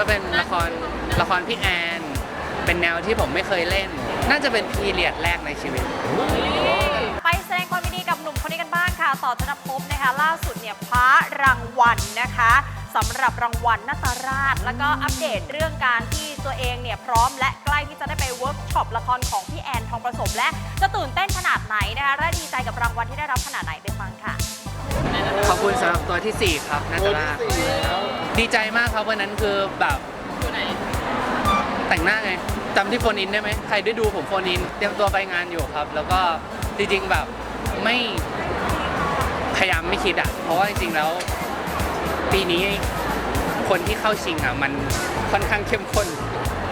ก็เป็นละครละครพี่แอน เป็นแนวที่ผมไม่เคยเล่น น่าจะเป็นพีเรียดแรกในชีวิต ไปแสดงความยินดีกับหนุ่มคนนี้กันบ้างค่ะ ต่อธนภพนะคะ ล่าสุดเนี่ยคว้ารางวัลนะคะสำหรับรางวัลนาตราช แล้วก็อัปเดตเรื่องการที่ตัวเองเนี่ยพร้อมและใกล้ที่จะได้ไปเวิร์กช็อปละครของพี่แอนทองประสมและจะตื่นเต้นขนาดไหนนะคะและดีใจกับรางวัลที่ได้รับขนาดไหนไปฟังค่ะ ขอบคุณสำหรับตัวที่ 4 ครับนาตาลา ดีใจมากครับวันนั้นคือแบบแต่งหน้าไงจำที่โฟนอินได้ไหมใครได้ดูผมโฟนอิน เตรียมตัวไปงานอยู่ครับ แล้วก็จริงๆแบบไม่พยายามไม่คิดอะเพราะว่าจริงๆแล้ว ปีนี้คนที่เข้าชิงอะมันค่อนข้างเข้มข้น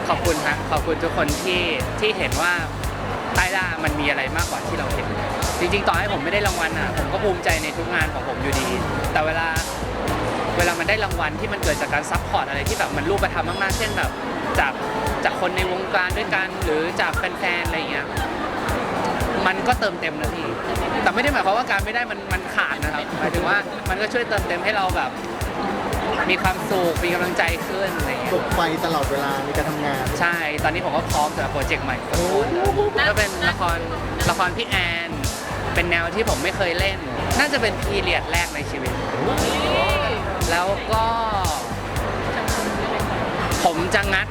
ขอบคุณฮะขอบคุณทุกคนที่ที่เห็นว่าใต้ล่ามันมีอะไรมากกว่าที่เราเห็น จริงๆ ต่อให้ผมไม่ได้รางวัลอะผมก็ภูมิใจในทุกงานของผมอยู่ดี แต่เวลา รางวัลที่มันเกิดจากการซัพพอร์ตอะไรที่แบบมันรูปธรรมมากๆ เช่นแบบจากจากคนในวงการด้วยกันหรือจากแฟนๆอะไรเงี้ยมันก็เติมเต็มนะพี่แต่ไม่ได้หมายความว่าการไม่ได้มันมันขาดนะครับหมายถึงว่ามันก็ช่วยเติมเต็มให้เราแบบ มีความสุขมีกำลังใจขึ้นอะไรเงี้ยปลุกไฟตลอดเวลาในการทำงาน ใช่ ตอนนี้ผมก็พร้อมสำหรับโปรเจกต์ใหม่ของผมก็เป็นละครละครพี่แอนเป็นแนวที่ผมไม่เคยเล่น น่าจะเป็นพีเรียดแรกในชีวิต แล้วก็ผมจะงัด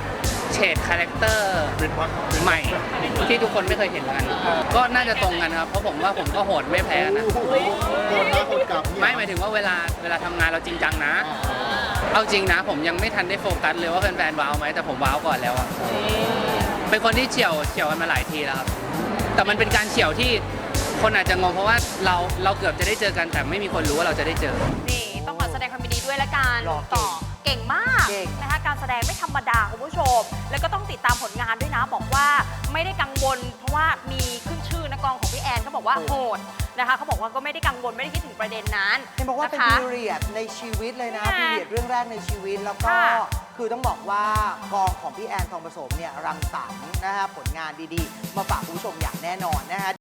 เฉดคาแรคเตอร์ใหม่ ที่ทุกคนไม่เคยเห็นแล้วกัน ก็น่าจะตรงกันครับ เพราะผมว่าผมก็โหดไม่แพ้กันนะโดนมาคนกลับเนี่ยไม่หมายถึงว่าเวลาเวลาทำงานเราจริงจังนะ เอาจริงนะ ผมยังไม่ทันได้โฟกัสเลยว่าแฟนๆว้าวไหมแต่ผมว้าวก่อนแล้วอะเป็นคนที่เฉียวเฉียวกันมาหลายทีแล้วครับแต่มันเป็นการเฉียวที่คนอาจจะงงเพราะว่าเราเราเกือบจะได้เจอกันแต่ไม่มีคนรู้ว่าเราจะได้เจอนี่ต้องขอแส ดงความยินดีด้วยละกันหล่อเก่งต่อเก่งมากเก่ง นะคะการแสดงไม่ธรรมดาคุณผู้ชม แล้วก็ต้องติดตามผลงานด้วยนะ บอกว่าไม่ได้กังวล เพราะว่ามีขึ้นชื่อนักกองของพี่แอนเขาบอกว่าโหดนะคะเขาบอกว่าก็ไม่ได้กังวลไม่ได้คิดถึงประเด็นนั้นเห็นบอกว่าเป็นนะคะ พีเรียดในชีวิตเลยนะค่ะพีเรียดเรื่องแรกในชีวิตแล้วก็ค่ะคือต้องบอกว่ากองของพี่แอนทองผสมเนี่ยรังสรรค์นะฮะผลงานดีๆ มาฝากคุณผู้ชมอย่างแน่นอนนะฮะ